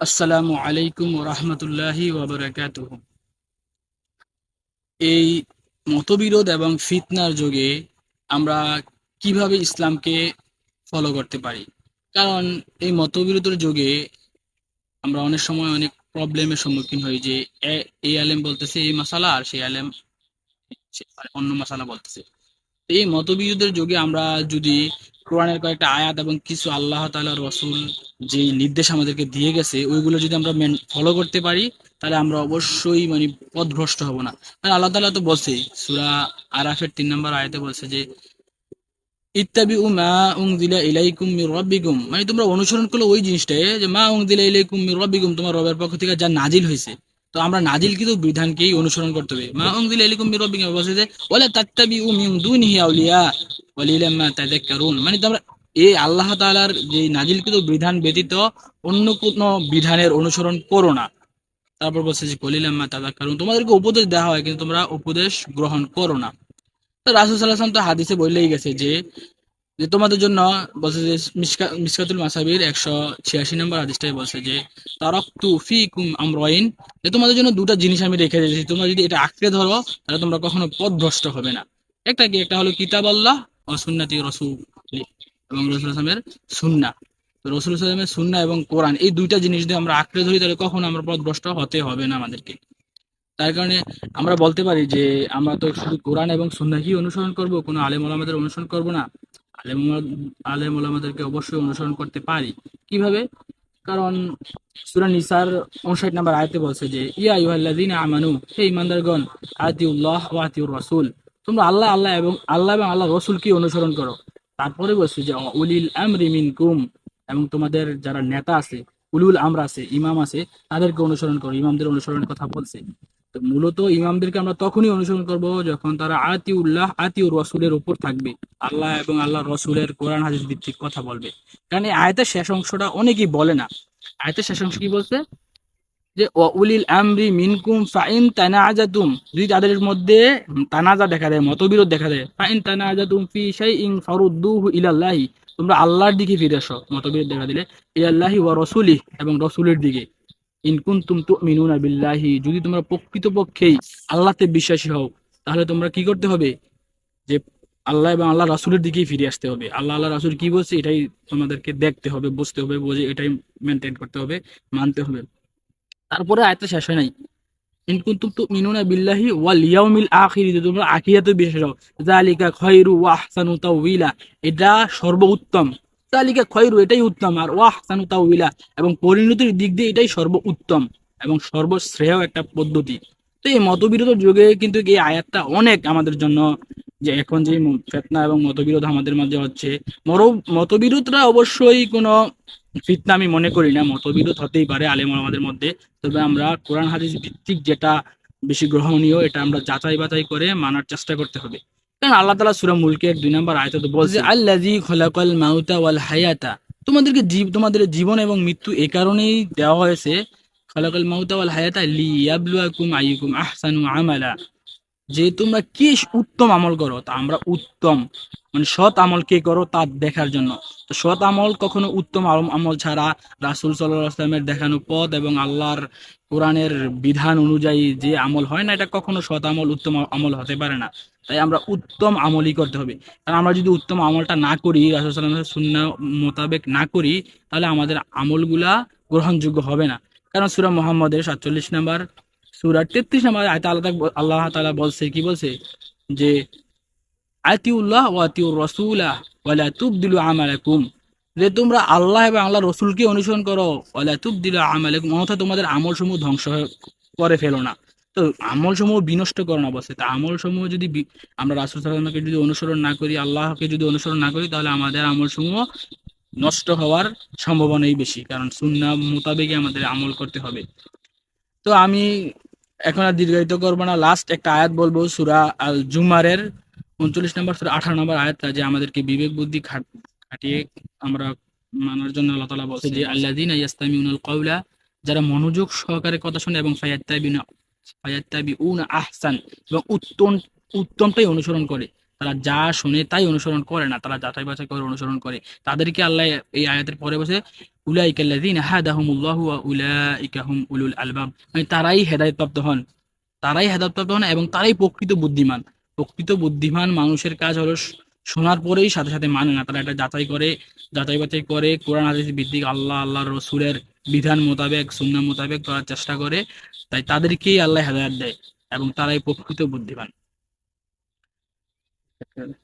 আসসালামু আলাইকুম রহমতুল্লাহি ওবরাকাত এই মতবিরোধ এবং ফিতনার যুগে আমরা কীভাবে ইসলামকে ফলো করতে পারি? কারণ এই মতবিরোধের যুগে আমরা অনেক সময় অনেক প্রবলেমের সম্মুখীন হই যে এই আলেম বলতেছে এই মাসালা আর সেই আলেম অন্য মাসালা বলতেছে। এই মতবিরোধের যুগে আমরা যদি কোরআনের কয়েকটা আয়াত এবং কিছু আল্লাহ তাআলা রসুল যে নির্দেশ আমাদেরকে দিয়ে গেছে, ওইগুলো যদি আমরা ফলো করতে পারি, তাহলে আমরা অবশ্যই মানে পথভ্রষ্ট হব না। কারণ আল্লাহ তাআলা তো বলছেই সুরা আরাফের তিন নম্বর আয়াতে বলছে যে, ইত্তাবিউ মা উনজিলা ইলাইকুম মির রাব্বিকুম। মানে তোমরা অনুসরণ করলে ওই জিনিসটাই যে, মা উনজিলা ইলাইকুম মির রাব্বিকুম। তোমার রবের পক্ষ থেকে যা নাজিল হয়েছে। তো আমরা নাজিল কিন্তু বিধানকেই অনুসরণ করতে হবে। মা রাব্বিকুম বলছে ওয়ালা আউলিয়া তাযাক্কারুন। মানে তোমরা এই আল্লাহ তাআলার যে নাজিলকৃত বিধান ব্যতীত অন্য কোনো বিধানের অনুসরণ করো না। তারপর বলছে যে কলিলাম মা তাযাক্কারুন। তোমাদেরকে উপদেশ দেওয়া হয় কিন্তু তোমরা উপদেশ গ্রহণ করো না। তো রাসূল সাল্লাল্লাহু আলাইহি তো হাদিসে বললেই গেছে যে যে তোমাদের জন্য বলছে যে মিসকা মিসকাতুল মাসাবির একশো ছিয়াশি নম্বর হাদিসটাই বলছে যে, তারাকতু ফিকুম আমরাইন। যে তোমাদের জন্য দুটো জিনিস আমি রেখে দিয়েছি। তোমরা যদি এটা আঁকড়ে ধরো, তাহলে তোমরা কখনো পথভ্রষ্ট হবে না। একটা কি? একটা হলো কিতাব আল্লাহ ও সুন্নাতি রসুল এবং রসুল আসলামের সুন্না। রসুল আসলামের সুন্না এবং কোরআন, এই দুইটা জিনিস যদি আমরা আঁকড়ে ধরি, তাহলে কখনো আমরা পথভ্রষ্ট হতে হবে না আমাদেরকে। তার কারণে আমরা বলতে পারি যে, আমরা তো শুধু কোরআন এবং সুন্নাহি অনুসরণ করব? কোনো আলেম ওলামাদের অনুসরণ করব না? আলেম আলেম ওলামাদেরকে অবশ্যই অনুসরণ করতে পারি। কীভাবে? কারণ সূরা নিসার 59 নম্বর আয়াতে বলছে যে, ইয়া আইয়ুহাল্লাযীনা আমানু, হে ঈমানদারগণ, আতিউল্লাহ ওয়া আতিউর রাসূল। তোমরা আল্লাহ আল্লাহ এবং আল্লাহ এবং আল্লাহ রসুলকে অনুসরণ করো। তারপরে বলছে যে, উলিল আমরি মিনকুম, এবং তোমাদের যারা নেতা আছে, উলুল আমর আছে, ইমাম আছে, তাদেরকে অনুসরণ করো। ইমামদের অনুসরণের কথা বলছে। তো মূলত ইমামদেরকে আমরা তখনই অনুসরণ করব যখন তারা আতিউল্লাহ, আতিউর রসুলের উপর থাকবে। আল্লাহ এবং আল্লাহ রসুলের কোরআন হাদিস ভিত্তিক কথা বলবে। কারণ এই আয়াতের শেষ অংশটা অনেকেই বলে না। আয়াতের শেষ অংশ কি বলছে? যে উলিল আমরি মিনকুম ফাইন তানাজাতুম। যদি তাদের মধ্যে তানাজা দেখা দেয়, মতবিরোধ দেখা দেয়, ফাইন তানাজাতুম ফি শাইইন ফারুদ্দুহু ইলাল্লাহি। তোমরা আল্লাহর দিকে ফিরে আসো মতবিরোধ দেখা দিলে, ইলাল্লাহি ওয়া রাসূলিহি এবং রসুলের দিকে। ইন কুনতুম তুমিনুনা বিল্লাহি, যদি তোমরা প্রকৃতপক্ষেই আল্লাহতে বিশ্বাসী হও, তাহলে তোমরা কি করতে হবে? যে আল্লাহ এবং আল্লাহ রাসুলের দিকেই ফিরে আসতে হবে। আল্লাহ আল্লাহ, রাসুল কি বলছে? এটাই তোমাদেরকে দেখতে হবে, বুঝতে হবে, বুঝে এটাই মেনটেন করতে হবে, মানতে হবে। তারপরে আয়াতটা শেষ হয় নাই। ইন কুনতুম তুমিনুনা বিল্লাহি ওয়াল ইয়াউমিল আখির, যদি তোমরা আখিরাতে বিশ্বাস হও, যালিকা খায়রু ওয়া আহসানু তাওয়িলা এটা সর্বোত্তম। যালিকা খায়রু, এটাই উত্তম। আর ওয়া আহসানু তাওয়িলা এবং পরিণতির দিক দিয়ে এটাই সর্বোত্তম এবং সর্বশ্রেয় একটা পদ্ধতি। তো এই মতবিরোধ যুগে কিন্তু এই আয়াতটা অনেক আমাদের জন্য যে এখন যে ফেতনা এবং মতবিরোধ আমাদের মাঝে হচ্ছে। মর- মতবিরোধরা অবশ্যই কোনো ফিতনা আমি মনে করি না, মতবিরোধ হতেই পারে আলেম আমাদের মধ্যে। তবে আমরা কোরআন হাদিস ভিত্তিক যেটা বেশি গ্রহণীয়, এটা আমরা যাচাই বাছাই করে মানার চেষ্টা করতে হবে। কারণ আল্লাহ তালা সুরা এক দুই নম্বর আয়তাতে বলছে আল্লাজি খোলাকল মাউতা ওয়াল হায়াতা। তোমাদেরকে জীব তোমাদের জীবন এবং মৃত্যু এ কারণেই দেওয়া হয়েছে, খলাকাল মাউতা ওয়াল হায়াতা লিয়াবলুয়াকুম আইকুম আহসানু আমালা। যে তোমরা কি উত্তম আমল করো, তা আমরা উত্তম। মানে সৎ আমল কে করো, তা দেখার জন্য। তো সৎ আমল কখনো উত্তম আমল ছাড়া রাসুল সাল্লাহ আসলামের দেখানো পথ এবং আল্লাহর কোরআনের বিধান অনুযায়ী যে আমল হয় না, এটা কখনো সৎ আমল, উত্তম আমল হতে পারে না। তাই আমরা উত্তম আমলই করতে হবে। কারণ আমরা যদি উত্তম আমলটা না করি, রাসুল সাল্লামের শূন্য মোতাবেক না করি, তাহলে আমাদের আমলগুলা গ্রহণযোগ্য হবে না। কারণ সুরা মোহাম্মদের সাতচল্লিশ নাম্বার সুরা তেত্রিশ নাম্বার আয়তা আল্লাহ আল্লাহ তাআলা বলছে, কি বলছে? যে, আতিউল্লাহ ওয়া আতিউর রাসূলা ওয়ালা তুবদিলু আমালাকুম। যে, তোমরা আল্লাহ এবং আল্লাহ রসুলকে অনুসরণ করো। ওয়ালা তুবদিলু আমালাকুম। অন্যথা তোমাদের আমল সমূহ ধ্বংস করে ফেলো না। তো আমল সমূহ বিনষ্ট করো না বসে তা আমল সমূহ যদি আমরা রাসুল সাল্লামকে যদি অনুসরণ না করি, আল্লাহকে যদি অনুসরণ না করি, তাহলে আমাদের আমল সমূহ নষ্ট হওয়ার সম্ভাবনাই বেশি। কারণ সুন্না মোতাবেকই আমাদের আমল করতে হবে। তো আমি এখন আর দীর্ঘায়িত করব না। লাস্ট একটা আয়াত বলব, সুরা আল জুমারের উনচল্লিশ নম্বর, সুরা আঠারো নম্বর আয়াতটা যে আমাদেরকে বিবেক, বুদ্ধি খাট- খাটিয়ে আমরা মানার জন্য আল্লাহ তালা বলছে যে আল্লাদিন ইয়াস্তামিউনাল কৌলা যারা মনোযোগ সহকারে কথা শোনে, এবং ফায়াত্তাবিনা ফায়াত্তাবি উন আহসান, এবং উত্তম উত্তমটাই অনুসরণ করে। তারা যা শুনে তাই অনুসরণ করে না, তারা যাচাই বাছাই করে অনুসরণ করে। তাদেরকে আল্লাহ এই আয়াতের পরে বসে মানে তারাই হেদায়েতপ্রাপ্ত হন, তারাই হেদায়েতপ্রাপ্ত হন এবং তারাই প্রকৃত বুদ্ধিমান। প্রকৃত বুদ্ধিমান মানুষের কাজ হলো শোনার পরেই সাথে সাথে মানে না। তারা এটা যাচাই করে, যাচাই বাছাই করে, কোরআন, হাদিস ভিত্তিক আল্লাহ আল্লাহ রসুলের বিধান মোতাবেক সুন্না মোতাবেক করার চেষ্টা করে। তাই তাদেরকেই আল্লাহ হেদায়াত দেয় এবং তারাই প্রকৃত বুদ্ধিমান। Okay.